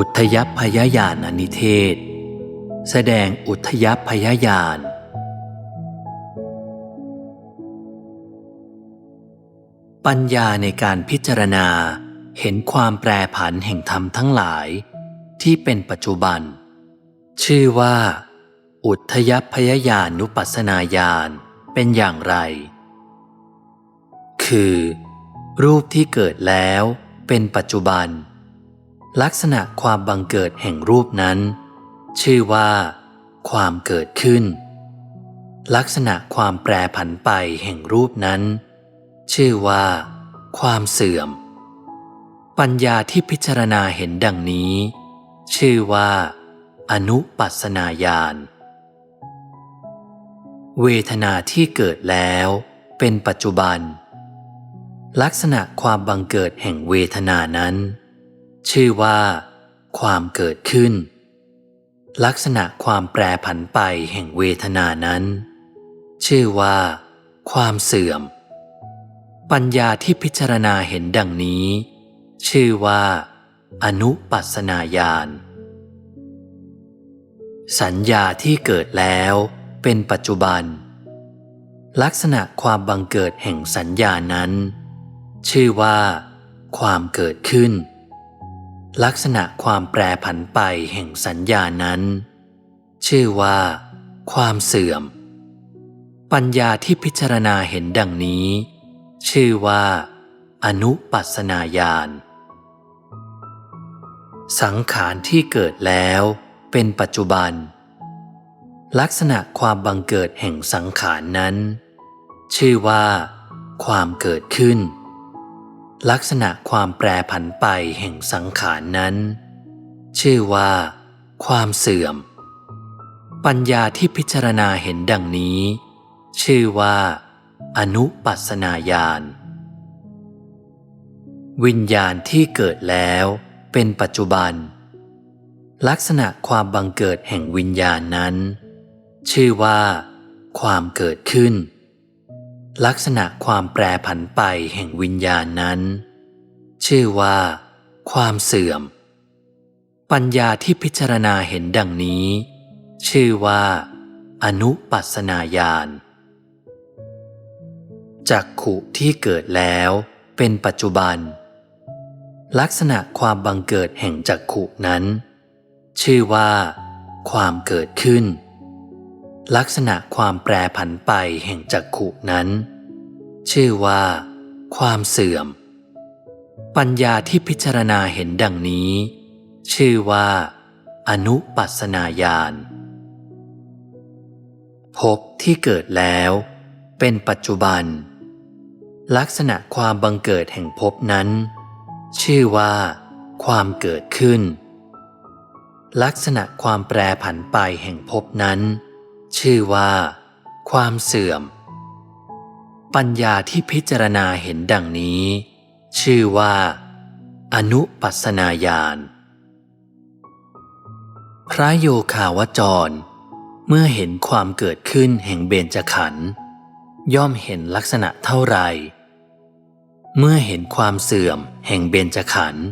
อุทยพยญาณอนิเทศ แสดงอุทยพยญาณปัญญาในการพิจารณาเห็นความแปรผันแห่งธรรมทั้งหลาย ที่เป็นปัจจุบัน ชื่อว่า อุทยพยญาณุปัสสนาญาณเป็นอย่างไร คือ รูปที่เกิดแล้วเป็นปัจจุบัน ลักษณะความบังเกิดแห่งรูปนั้น ชื่อว่า ความเกิดขึ้น ลักษณะความแปรผันไปแห่งรูปนั้น ชื่อว่า ความเสื่อม ปัญญาที่พิจารณาเห็นดังนี้ ชื่อว่า อนุปัสนาญาณเวทนาที่เกิดแล้วเป็นปัจจุบัน ลักษณะความบังเกิดแห่งเวทนานั้น ชื่อว่า ความเกิดขึ้น ลักษณะความแปรผันไปแห่งเวทนานั้น ชื่อว่า ความเสื่อม ปัญญาที่พิจารณาเห็นดังนี้ ชื่อว่า อนุปัสนาญาณสัญญาที่เกิดแล้วเป็นปัจจุบัน ลักษณะความบังเกิดแห่งสัญญานั้น ชื่อว่า ความเกิดขึ้น ลักษณะความแปรผันไปแห่งสัญญานั้น ชื่อว่า ความเสื่อม ปัญญาที่พิจารณาเห็นดังนี้ ชื่อว่า อนุปัสนาญาณสังขารที่เกิดแล้วเป็นปัจจุบัน ลักษณะความบังเกิดแห่งสังขารนั้น ชื่อว่า ความเกิดขึ้น ลักษณะความแปรผันไปแห่งสังขารนั้น ชื่อว่า ความเสื่อม ปัญญาที่พิจารณาเห็นดังนี้ ชื่อว่า อนุปัสสนาญาณวิญญาณที่เกิดแล้วเป็นปัจจุบัน ลักษณะความบังเกิดแห่งวิญญาณนั้น ชื่อว่า ความเกิดขึ้น ลักษณะความแปรผันไปแห่งวิญญาณนั้น ชื่อว่า ความเสื่อม ปัญญาที่พิจารณาเห็นดังนี้ ชื่อว่า อนุปัสนาญาณจักขุที่เกิดแล้วเป็นปัจจุบัน ลักษณะความบังเกิดแห่งจักขุนั้น ชื่อว่า ความเกิดขึ้น ลักษณะความแปรผันไปแห่งจักขุนั้น ชื่อว่า ความเสื่อม ปัญญาที่พิจารณาเห็นดังนี้ ชื่อว่า อนุปัสนาญาณภพที่เกิดแล้ว เป็นปัจจุบัน ลักษณะความบังเกิดแห่งภพนั้น ชื่อว่า ความเกิดขึ้น ลักษณะความแปรผันไปแห่งภพนั้น ชื่อว่า ความเสื่อม ปัญญาที่พิจารณาเห็นดังนี้ ชื่อว่า อนุปัสนาญาณพระโยคาวจร เมื่อเห็นความเกิดขึ้นแห่งเบญจขันธ์ย่อมเห็นลักษณะเท่าไร เมื่อเห็นความเสื่อมแห่งเบญจขันธ์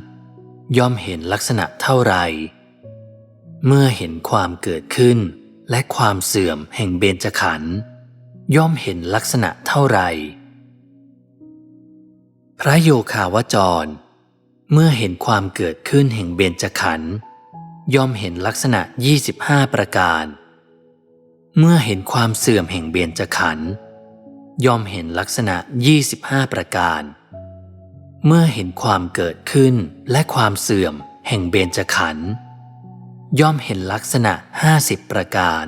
ย่อมเห็นลักษณะเท่าไร เมื่อเห็นความเกิดขึ้น และความเสื่อมแห่งเบญจขันธ์ย่อมเห็นลักษณะเท่าไร พระโยคาวจร เมื่อเห็นความเกิดขึ้นแห่งเบญจขันธ์ย่อมเห็นลักษณะ 25 ประการ เมื่อเห็นความเสื่อมแห่งเบญจขันธ์ย่อมเห็นลักษณะ 25 ประการ เมื่อเห็นความเกิดขึ้นและความเสื่อมแห่งเบญจขันธ์ ย่อมเห็นลักษณะ50ประการ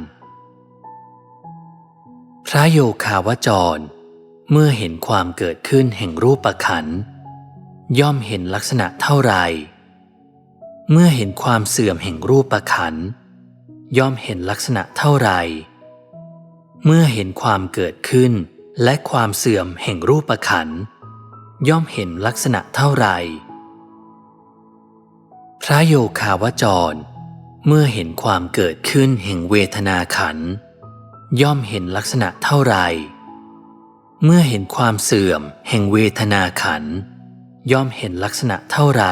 พระโยคาวจร เมื่อเห็นความเกิดขึ้นแห่งรูปขัน ย่อมเห็นลักษณะเท่าไร เมื่อเห็นความเสื่อมแห่งรูปขัน ย่อมเห็นลักษณะเท่าไร เมื่อเห็นความเกิดขึ้นและความเสื่อมแห่งรูปขัน ย่อมเห็นลักษณะเท่าไร พระโยคาวจร เมื่อเห็นความเกิดขึ้นแห่งเวทนาขัน ย่อมเห็นลักษณะเท่าไร เมื่อเห็นความเสื่อมแห่งเวทนาขัน ย่อมเห็นลักษณะเท่าไร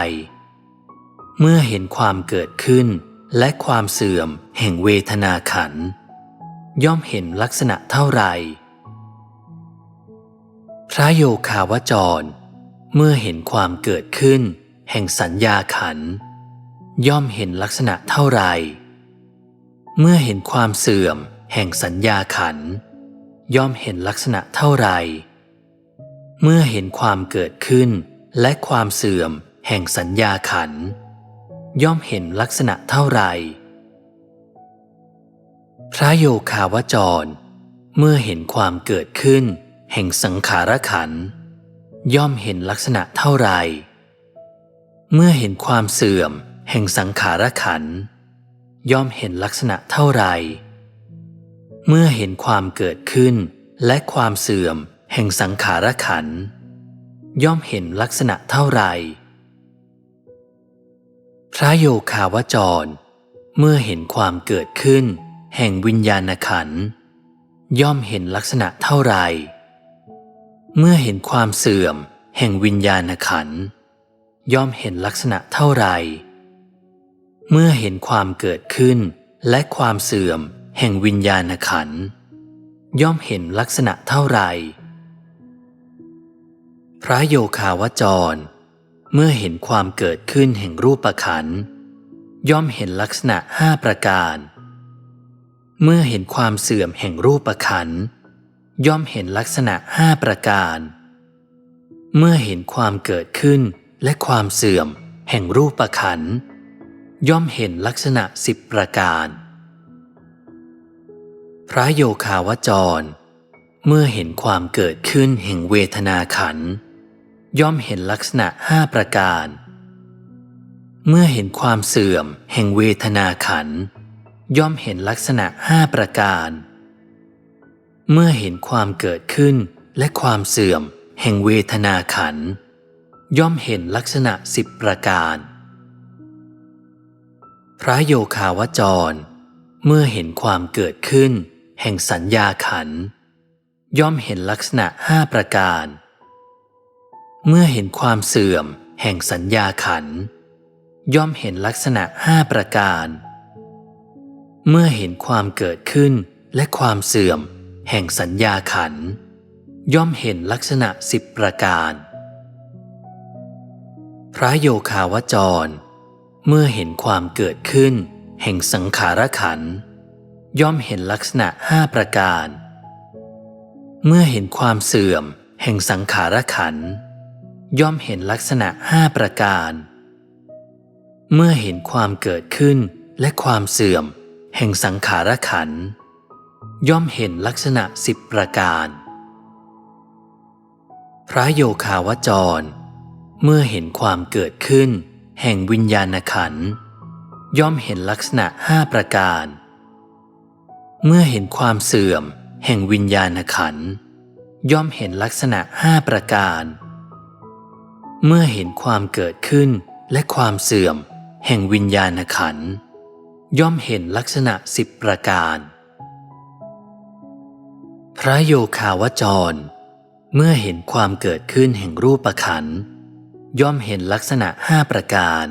เมื่อเห็นความเกิดขึ้นและความเสื่อมแห่งเวทนาขัน ย่อมเห็นลักษณะเท่าไร พระโยคาวจร เมื่อเห็นความเกิดขึ้น แห่งสัญญาขันธ์ ย่อมเห็นลักษณะเท่าไร เมื่อเห็นความเสื่อมแห่งสัญญาขัน ย่อมเห็นลักษณะเท่าไร เมื่อเห็นความเกิดขึ้นและความเสื่อมแห่งสัญญาขัน ย่อมเห็นลักษณะเท่าไร พระโยคาวจร เมื่อเห็นความเกิดขึ้น แห่งสังขารขัน ย่อมเห็นลักษณะเท่าไร เมื่อเห็นความเสื่อม แห่งสังขารขันย่อมเห็นลักษณะเท่าไหร่ เมื่อเห็นความเกิดขึ้นและความเสื่อมแห่งสังขารขันย่อมเห็นลักษณะเท่าไหร่ พระโยคาวจร เมื่อเห็นความเกิดขึ้น แห่งวิญญาณขันย่อมเห็นลักษณะเท่าไหร่ เมื่อเห็นความเสื่อม แห่งวิญญาณขันย่อมเห็นลักษณะเท่าไหร่ เมื่อเห็นความเกิดขึ้น และความเสื่อม แห่งวิญญาณขัน ย่อมเห็นลักษณะเท่าไหร่พระโยคาวจร เมื่อเห็นความเกิดขึ้นแห่งรูปขัน ย่อมเห็นลักษณะห้าประการ เมื่อเห็นความเสื่อมแห่งรูปขัน ย่อมเห็นลักษณะห้าประการ เมื่อเห็นความเกิดขึ้นและความเสื่อม แห่งรูปขันธ์ ย่อมเห็นลักษณะสิบประการ พระโยคาวจร เมื่อเห็นความเกิดขึ้นแห่งเวทนาขัน ย่อมเห็นลักษณะห้าประการ เมื่อเห็นความเสื่อมแห่งเวทนาขัน ย่อมเห็นลักษณะห้าประการ เมื่อเห็นความเกิดขึ้นและความเสื่อมแห่งเวทนาขัน ย่อมเห็นลักษณะสิบประการ พระโยคาวจร เมื่อเห็นความเกิดขึ้น แห่งสัญญาขัน ย่อมเห็นลักษณะห้าประการ เมื่อเห็นความเสื่อม แห่งสัญญาขัน ย่อมเห็นลักษณะห้าประการ เมื่อเห็นความเกิดขึ้นและความเสื่อม แห่งสัญญาขัน ย่อมเห็นลักษณะสิบประการ พระโยคาวจร เมื่อเห็นความเกิดขึ้น แห่งสังขารขัน ย่อมเห็นลักษณะห้าประการ เมื่อเห็นความเสื่อม แห่งสังขารขัน ย่อมเห็นลักษณะห้าประการ เมื่อเห็นความเกิดขึ้นและความเสื่อม แห่งสังขารขัน ย่อมเห็นลักษณะสิบประการ พระโยคาวจร เมื่อเห็นความเกิดขึ้น แห่งวิญญาณขันย่อมเห็นลักษณะห้าประการ เมื่อเห็นความเสื่อม แห่งวิญญาณขันย่อมเห็นลักษณะห้าประการ เมื่อเห็นความเกิดขึ้นและความเสื่อม แห่งวิญญาณขันย่อมเห็นลักษณะสิบประการ พระโยคาวจร เมื่อเห็นความเกิดขึ้นแห่งรูปขันธ์ ย่อมเห็นลักษณะห้าประการ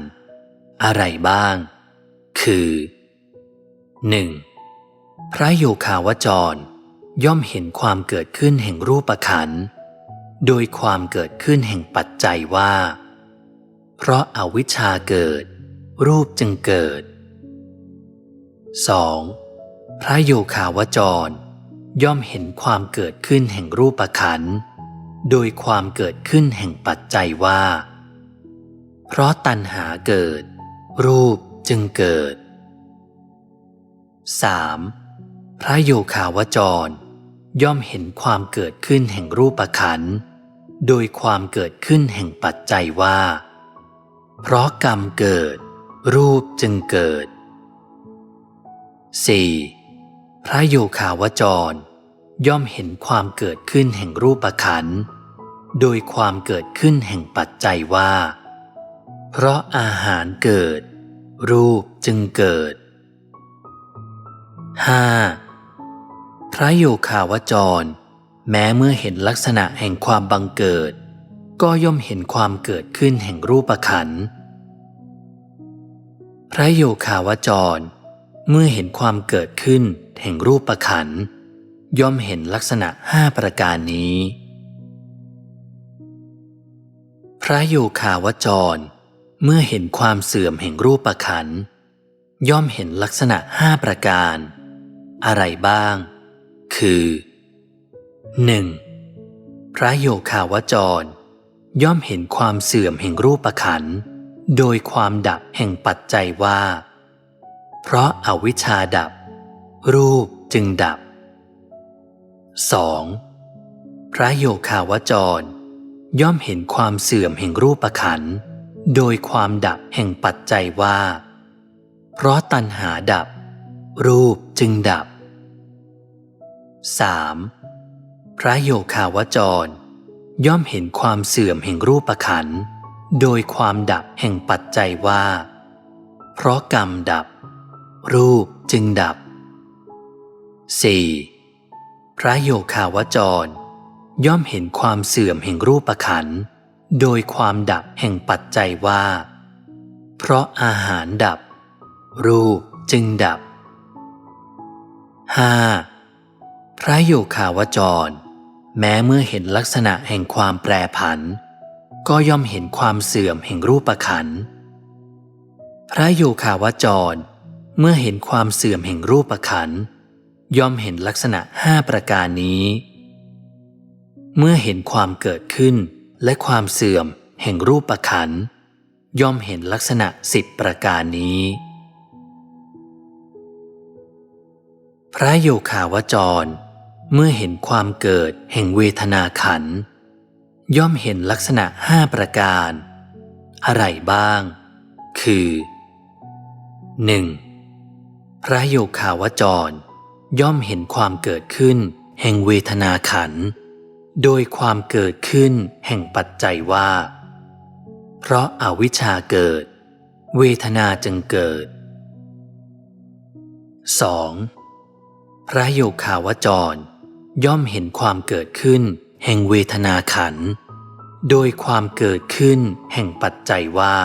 อะไรบ้าง คือ 1. พระโยคาวจร ย่อมเห็นความเกิดขึ้นแห่งรูปขัน โดยความเกิดขึ้นแห่งปัจจัยว่า เพราะอาวิชชาเกิด รูปจึงเกิด 2. พระโยคาวจร ย่อมเห็นความเกิดขึ้นแห่งรูปขันโดยความเกิดขึ้นแห่งปัจจัยว่า เพราะตัณหาเกิด รูปจึงเกิด 3. พระโยคาวจร ย่อมเห็นความเกิดขึ้นแห่งรูปขันธ์โดยความเกิดขึ้นแห่งปัจจัยว่า เพราะกรรมเกิด รูปจึงเกิด 4. พระโยคาวจร ย่อมเห็นความเกิดขึ้นแห่งรูปขันธ์โดยความเกิดขึ้นแห่งปัจจัยว่า เพราะอาหารเกิด รูปจึงเกิด 5. พระโยคาวจร แม้เมื่อเห็นลักษณะแห่งความบังเกิด ก็ย่อมเห็นความเกิดขึ้นแห่งรูปขันธ์พระโยคาวจร เมื่อเห็นความเกิดขึ้นแห่งรูปประขันย่อมเห็นลักษณะห้าประการนี้ พระโยคาวจร เมื่อเห็นความเสื่อมแห่งรูปประขัน ย่อมเห็นลักษณะห้าประการ อะไรบ้าง คือ 1. พระโยคาวจร ย่อมเห็นความเสื่อมแห่งรูปขัน โดยความดับแห่งปัจจัยว่า เพราะอาวิชชาดับ รูปจึงดับ 2. พระโยคาวจร ย่อมเห็นความเสื่อมแห่งรูปขันธ์ โดยความดับแห่งปัจจัยว่า เพราะตัณหาดับ รูปจึงดับ 3. พระโยคาวจร ย่อมเห็นความเสื่อมแห่งรูปขัน โดยความดับแห่งปัจจัยว่า เพราะกรรมดับ รูปจึงดับ 4. พระโยคาวจร ย่อมเห็นความเสื่อมแห่งรูปขันธ์ โดยความดับแห่งปัจจัยว่า เพราะอาหารดับ รูปจึงดับ 5. พระโยคาวจร แม้เมื่อเห็นลักษณะแห่งความแปรผัน ก็ย่อมเห็นความเสื่อมแห่งรูปขัน พระโยคาวจร เมื่อเห็นความเสื่อมแห่งรูปขัน ย่อมเห็นลักษณะห้าประการนี้ เมื่อเห็นความเกิดขึ้น และความเสื่อมแห่งรูปขันย่อมเห็นลักษณะสิบประการนี้ พระโยคาวจร เมื่อเห็นความเกิดแห่งเวทนาขัน ย่อมเห็นลักษณะห้าประการ อะไรบ้าง คือ 1. พระโยคาวจร ย่อมเห็นความเกิดขึ้นแห่งเวทนาขันธ์ โดยความเกิดขึ้นแห่งปัจจัยว่า เพราะอาวิชชาเกิด เวทนาจึงเกิด 2. พระโยคาวจร ย่อมเห็นความเกิดขึ้นแห่งเวทนาขัน โดยความเกิดขึ้นแห่งปัจจัยว่า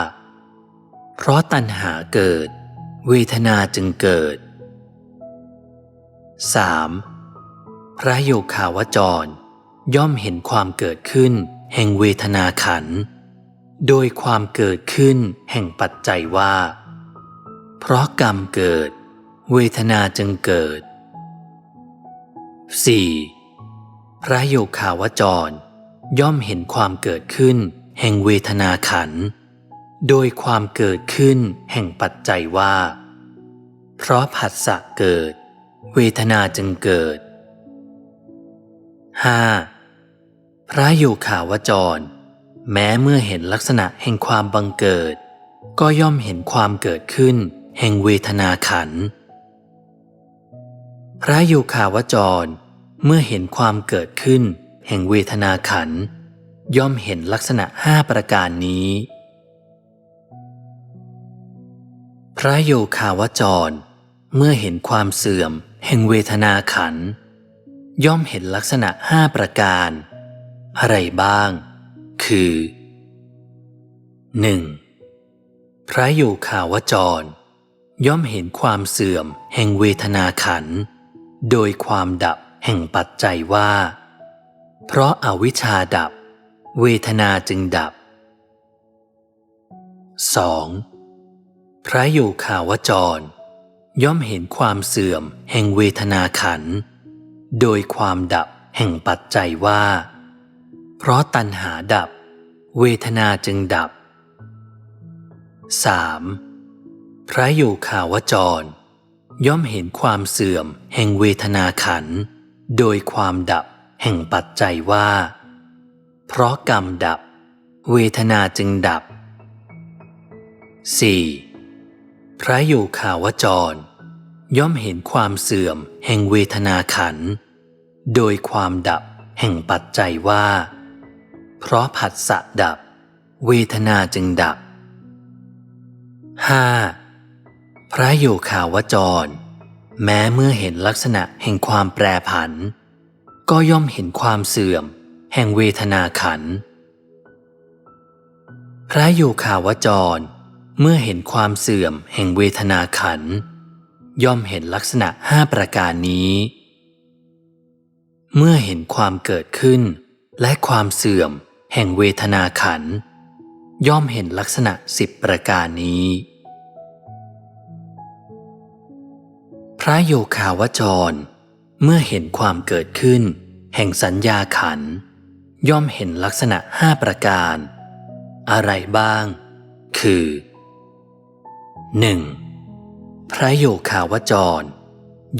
เพราะตัณหาเกิด เวทนาจึงเกิด 3. พระโยคาวจร ย่อมเห็นความเกิดขึ้น แห่งเวทนาขัน โดยความเกิดขึ้นแห่งปัจจัยว่า เพราะกรรมเกิด เวทนาจึงเกิด 4. พระโยคาวจร ย่อมเห็นความเกิดขึ้น แห่งเวทนาขัน โดยความเกิดขึ้นแห่งปัจจัยว่า เพราะผัสสะเกิด เวทนาจึงเกิด 5. พระโยคาวจร แม้เมื่อเห็นลักษณะแห่งความบังเกิด ก็ย่อมเห็นความเกิดขึ้น แห่งเวทนาขัน พระโยคาวจร เมื่อเห็นความเกิดขึ้น แห่งเวทนาขัน ย่อมเห็นลักษณะห้าประการนี้ พระโยคาวจร เมื่อเห็นความเสื่อม แห่งเวทนาขัน ย่อมเห็นลักษณะห้าประการ อะไรบ้าง คือ 1. พระโยคาวจร ย่อมเห็นความเสื่อมแห่งเวทนาขัน โดยความดับแห่งปัจจัยว่า เพราะอาวิชชาดับ เวทนาจึงดับ 2. พระโยคาวจร ย่อมเห็นความเสื่อมแห่งเวทนาขัน โดยความดับแห่งปัจจัยว่า เพราะตัณหาดับ เวทนาจึงดับ 3. พระโยคาวจร ย่อมเห็นความเสื่อมแห่งเวทนาขัน โดยความดับแห่งปัจจัยว่า เพราะกรรมดับ เวทนาจึงดับ 4. พระโยคาวจร ย่อมเห็นความเสื่อมแห่งเวทนาขัน โดยความดับแห่งปัจจัยว่า เพราะผัสสะดับ เวทนาจึงดับ 5. พระโยคาวจร แม้เมื่อเห็นลักษณะแห่งความแปรผัน ก็ย่อมเห็นความเสื่อม แห่งเวทนาขัน พระโยคาวจร เมื่อเห็นความเสื่อม แห่งเวทนาขัน ย่อมเห็นลักษณะห้าประการนี้ เมื่อเห็นความเกิดขึ้นและความเสื่อม แห่งเวทนาขัน ย่อมเห็นลักษณะสิบประการนี้ พระโยคาวจร เมื่อเห็นความเกิดขึ้น แห่งสัญญาขัน ย่อมเห็นลักษณะห้าประการ อะไรบ้าง คือ 1. พระโยคาวจร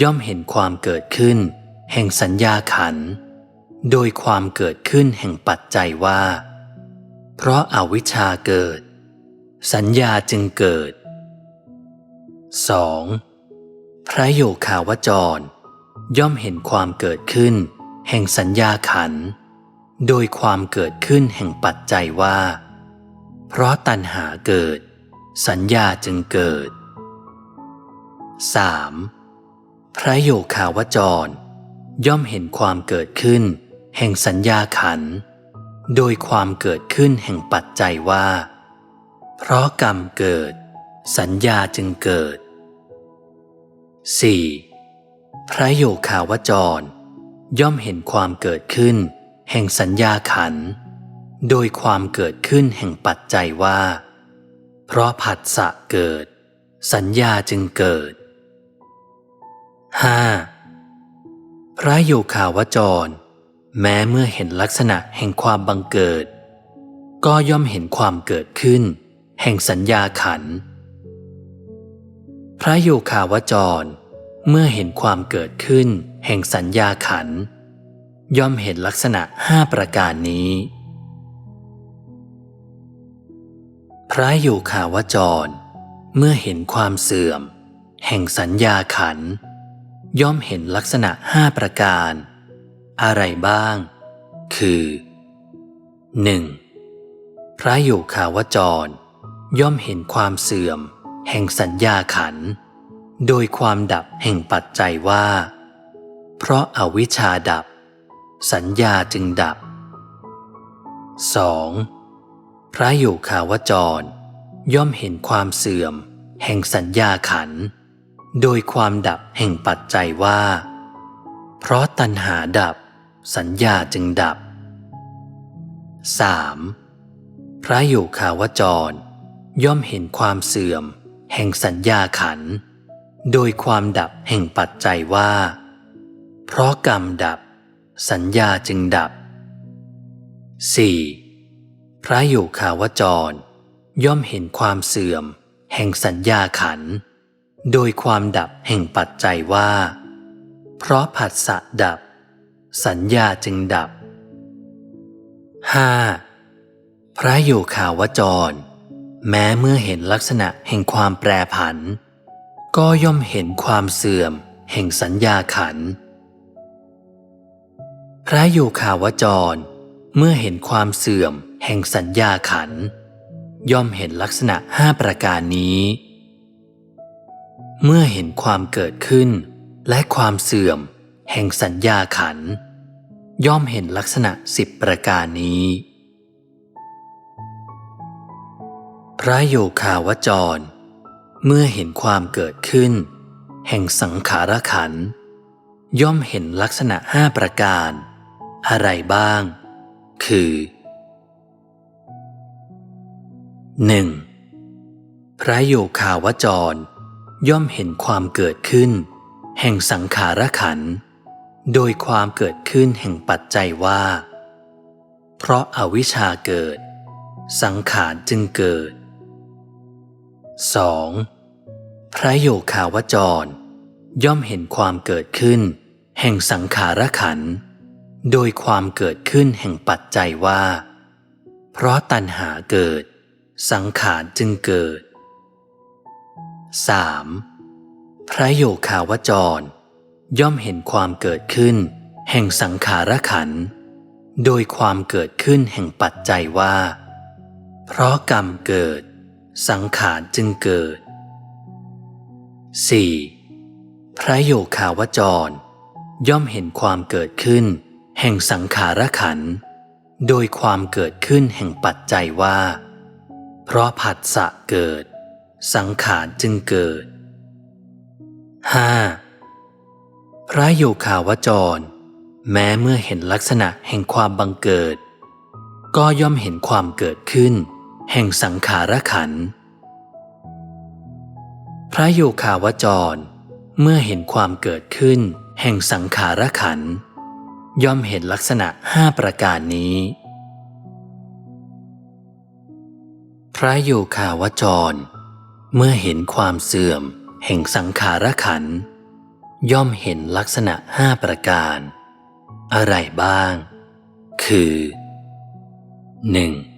ย่อมเห็นความเกิดขึ้น แห่งสัญญาขันธ์ โดยความเกิดขึ้นแห่งปัจจัยว่า เพราะอาวิชชาเกิด สัญญาจึงเกิด 2. พระโยคาวจร ย่อมเห็นความเกิดขึ้น แห่งสัญญาขัน โดยความเกิดขึ้นแห่งปัจจัยว่า เพราะตัณหาเกิด สัญญาจึงเกิด 3. พระโยคาวจร ย่อมเห็นความเกิดขึ้น แห่งสัญญาขัน โดยความเกิดขึ้นแห่งปัจจัยว่า เพราะกรรมเกิด สัญญาจึงเกิด 4. พระโยคาวจร ย่อมเห็นความเกิดขึ้น แห่งสัญญาขัน โดยความเกิดขึ้นแห่งปัจจัยว่า เพราะผัสสะเกิด สัญญาจึงเกิด 5. พระโยคาวจร แม้เมื่อเห็นลักษณะแห่งความบังเกิด ก็ย่อมเห็นความเกิดขึ้น แห่งสัญญาขัน พระโยคาวจร เมื่อเห็นความเกิดขึ้น แห่งสัญญาขัน ย่อมเห็นลักษณะห้าประการนี้ พระโยคาวจร เมื่อเห็นความเสื่อม แห่งสัญญาขัน ย่อมเห็นลักษณะห้าประการ อะไรบ้าง คือ 1. พระโยคาวจร ย่อมเห็นความเสื่อม แห่งสัญญาขัน โดยความดับแห่งปัจจัยว่า เพราะอาวิชชาดับ สัญญาจึงดับ 2. พระโยคาวจร ย่อมเห็นความเสื่อม แห่งสัญญาขัน โดยความดับแห่งปัจจัยว่า เพราะตัณหาดับ สัญญาจึงดับ 3. พระโยคาวจร ย่อมเห็นความเสื่อม แห่งสัญญาขัน โดยความดับแห่งปัจจัยว่า เพราะกรรมดับ สัญญาจึงดับ 4. พระโยคาวจร ย่อมเห็นความเสื่อม แห่งสัญญาขัน โดยความดับแห่งปัจจัยว่า เพราะผัสสะดับ สัญญาจึงดับ 5. พระโยคาวจร แม้เมื่อเห็นลักษณะแห่งความแปรผัน ก็ย่อมเห็นความเสื่อม แห่งสัญญาขัน พระโยคาวจร เมื่อเห็นความเสื่อม แห่งสัญญาขัน ย่อมเห็นลักษณะห้าประการนี้ เมื่อเห็นความเกิดขึ้น และความเสื่อม แห่งสัญญาขันธ์ ย่อมเห็นลักษณะสิบประการนี้ พระโยคาวจร เมื่อเห็นความเกิดขึ้น แห่งสังขารขัน ย่อมเห็นลักษณะห้าประการ อะไรบ้าง คือ 1. พระโยคาวจร ย่อมเห็นความเกิดขึ้น แห่งสังขารขันธ์ โดยความเกิดขึ้นแห่งปัจจัยว่า เพราะอาวิชชาเกิด สังขารจึงเกิด 2. พระโยคาวจร ย่อมเห็นความเกิดขึ้น แห่งสังขารขัน โดยความเกิดขึ้นแห่งปัจจัยว่า เพราะตัณหาเกิด สังขารจึงเกิด 3. พระโยคาวจร ย่อมเห็นความเกิดขึ้น แห่งสังขารขัน โดยความเกิดขึ้นแห่งปัจจัยว่า เพราะกรรมเกิด สังขารจึงเกิด 4. พระโยคาวจร ย่อมเห็นความเกิดขึ้น แห่งสังขารขัน โดยความเกิดขึ้นแห่งปัจจัยว่า เพราะผัสสะเกิด สังขารจึงเกิด 5. พระโยคาวจร แม้เมื่อเห็นลักษณะแห่งความบังเกิด ก็ย่อมเห็นความเกิดขึ้น แห่งสังขารขัน พระโยคาวจร เมื่อเห็นความเกิดขึ้น แห่งสังขารขัน ย่อมเห็นลักษณะห้าประการนี้ พระโยคาวจร เมื่อเห็นความเสื่อม แห่งสังขารขันธ์ ย่อมเห็นลักษณะห้าประการ อะไรบ้าง คือ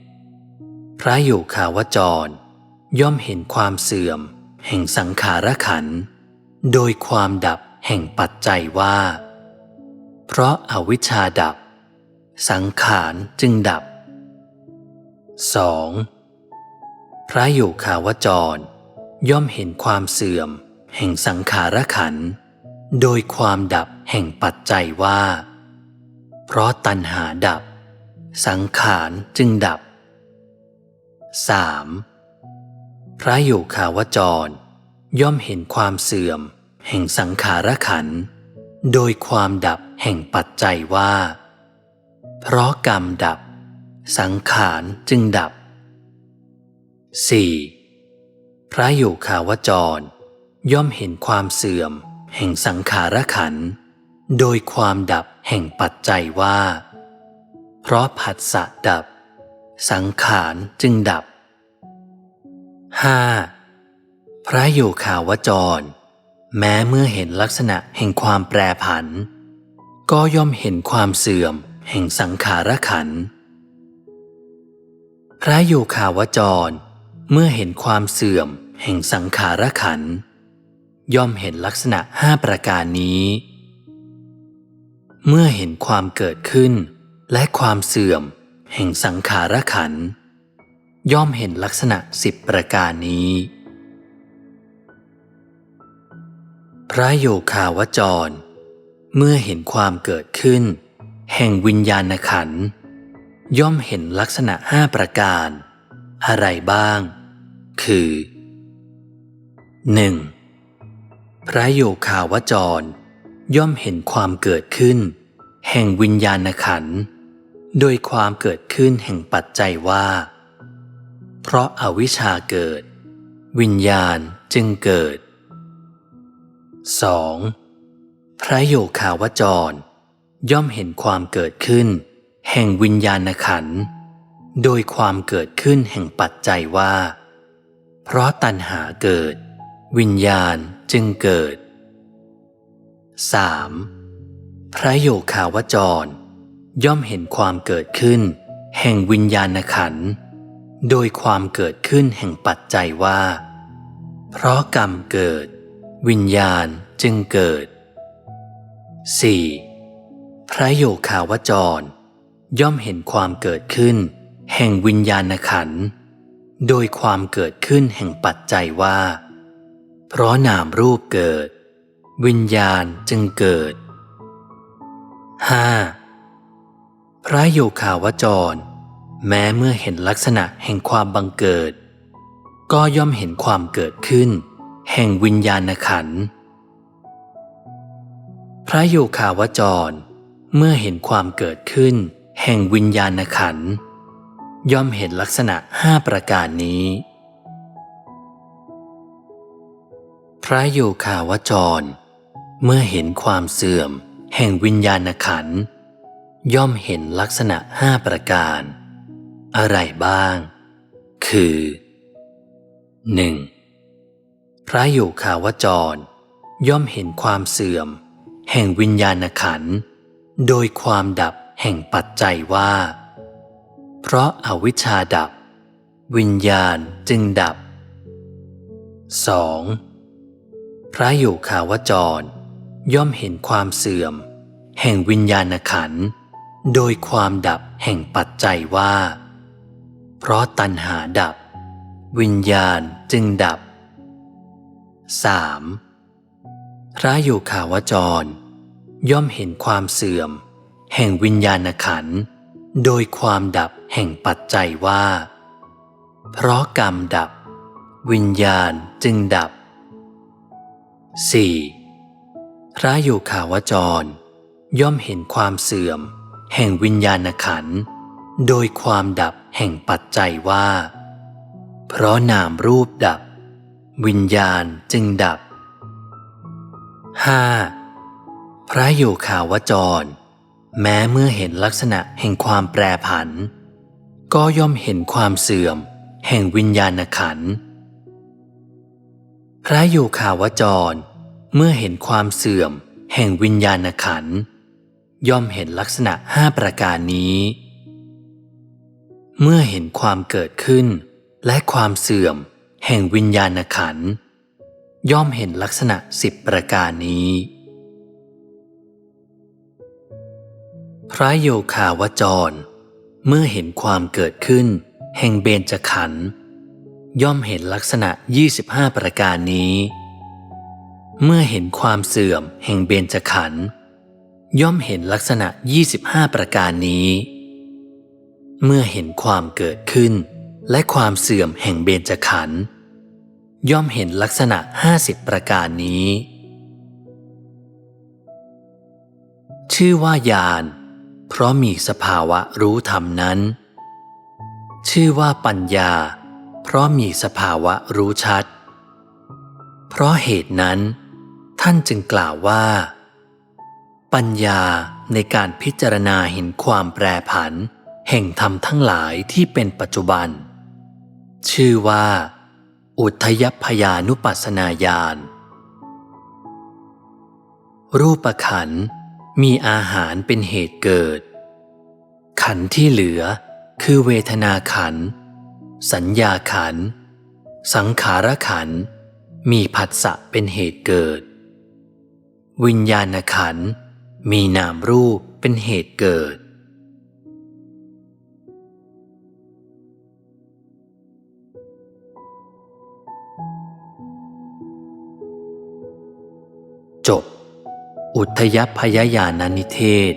1. พระโยคาวจร ย่อมเห็นความเสื่อม แห่งสังขารขัน โดยความดับแห่งปัจจัยว่า เพราะอาวิชชาดับ สังขารจึงดับ 2. พระโยคาวจร ย่อมเห็นความเสื่อม แห่งสังขารขันธ์ โดยความดับแห่งปัจจัยว่า เพราะตัณหาดับ สังขารจึงดับ 3. พระโยคาวจร ย่อมเห็นความเสื่อม แห่งสังขารขัน โดยความดับแห่งปัจจัยว่า เพราะกรรมดับ สังขารจึงดับ 4. พระโยคาวจร ย่อมเห็นความเสื่อม แห่งสังขารขัน โดยความดับแห่งปัจจัยว่า เพราะผัสสะดับ สังขารจึงดับ 5. พระโยคาวจร แม้เมื่อเห็นลักษณะแห่งความแปรผัน ก็ย่อมเห็นความเสื่อมแห่งสังขารขัน พระโยคาวจร เมื่อเห็นความเสื่อมแห่งสังขารขันธ์ ย่อมเห็นลักษณะห้าประการนี้ เมื่อเห็นความเกิดขึ้น และความเสื่อม แห่งสังขารขัน ย่อมเห็นลักษณะสิบประการนี้ พระโยคาวจร เมื่อเห็นความเกิดขึ้น แห่งวิญญาณขัน ย่อมเห็นลักษณะห้าประการ อะไรบ้าง คือ 1. พระโยคาวจร ย่อมเห็นความเกิดขึ้น แห่งวิญญาณขัน โดยความเกิดขึ้นแห่งปัจจัยว่า เพราะอาวิชชาเกิด วิญญาณจึงเกิด 2. พระโยคาวจร ย่อมเห็นความเกิดขึ้น แห่งวิญญาณขัน โดยความเกิดขึ้นแห่งปัจจัยว่า เพราะตัณหาเกิด วิญญาณ จึงเกิด 3. พระโยคาวจร ย่อมเห็นความเกิดขึ้น แห่งวิญญาณขันธ์โดยความเกิดขึ้นแห่งปัจจัยว่า เพราะกรรมเกิด วิญญาณจึงเกิด 4. พระโยคาวจร ย่อมเห็นความเกิดขึ้น แห่งวิญญาณขันธ์โดยความเกิดขึ้นแห่งปัจจัยว่า เพราะนามรูปเกิด วิญญาณจึงเกิด 5. พระโยคาวจร แม้เมื่อเห็นลักษณะแห่งความบังเกิด ก็ย่อมเห็นความเกิดขึ้น แห่งวิญญาณขันธ์พระโยคาวจร เมื่อเห็นความเกิดขึ้น แห่งวิญญาณขันธ์ย่อมเห็นลักษณะห้าประการนี้ พระโยคาวจร เมื่อเห็นความเสื่อม แห่งวิญญาณขัน ย่อมเห็นลักษณะห้าประการ อะไรบ้าง คือ 1. พระโยคาวจร ย่อมเห็นความเสื่อม แห่งวิญญาณขัน โดยความดับแห่งปัจจัยว่า เพราะอาวิชชาดับ วิญญาณจึงดับ 2. พระโยคาวจร ย่อมเห็นความเสื่อม แห่งวิญญาณขัน โดยความดับแห่งปัจจัยว่า เพราะตัณหาดับ วิญญาณจึงดับ 3. พระโยคาวจร ย่อมเห็นความเสื่อม แห่งวิญญาณขัน โดยความดับแห่งปัจจัยว่า เพราะกรรมดับ วิญญาณจึงดับ 4. พระโยคาวจร ย่อมเห็นความเสื่อม แห่งวิญญาณขัน โดยความดับแห่งปัจจัยว่า เพราะนามรูปดับ วิญญาณจึงดับ 5. พระโยคาวจร แม้เมื่อเห็นลักษณะแห่งความแปรผัน ก็ย่อมเห็นความเสื่อม แห่งวิญญาณขัน พระโยคาวจร เมื่อเห็นความเสื่อม แห่งวิญญาณขัน ย่อมเห็นลักษณะห้าประการนี้ เมื่อเห็นความเกิดขึ้น และความเสื่อม แห่งวิญญาณขัน ย่อมเห็นลักษณะสิบประการนี้ พระโยคาวจร เมื่อเห็นความเกิดขึ้น แห่งเบญจขันธ์ย่อมเห็นลักษณะ 25 ประการนี้ เมื่อเห็นความเสื่อมแห่งเบญจขันธ์ย่อมเห็นลักษณะ 25 ประการนี้ เมื่อเห็นความเกิดขึ้น และความเสื่อมแห่งเบญจขันธ์ย่อมเห็นลักษณะ 50 ประการนี้ ชื่อว่าญาณเพราะมีสภาวะรู้ธรรมนั้น ชื่อว่าปัญญา เพราะมีสภาวะรู้ชัด เพราะเหตุนั้น ท่านจึงกล่าวว่า ปัญญาในการพิจารณาเห็นความแปรผัน แห่งธรรมทั้งหลายที่เป็นปัจจุบัน ชื่อว่า อุทยพยานุปัสนาญาณรูปขันธ์มีอาหารเป็นเหตุเกิด ขันธ์ที่เหลือคือเวทนาขันธ์สัญญาขันธ์สังขารขันธ์มีผัสสะเป็นเหตุเกิด วิญญาณขันมีนามรูปเป็นเหตุเกิด จบ อุทยพยายานานิเทศ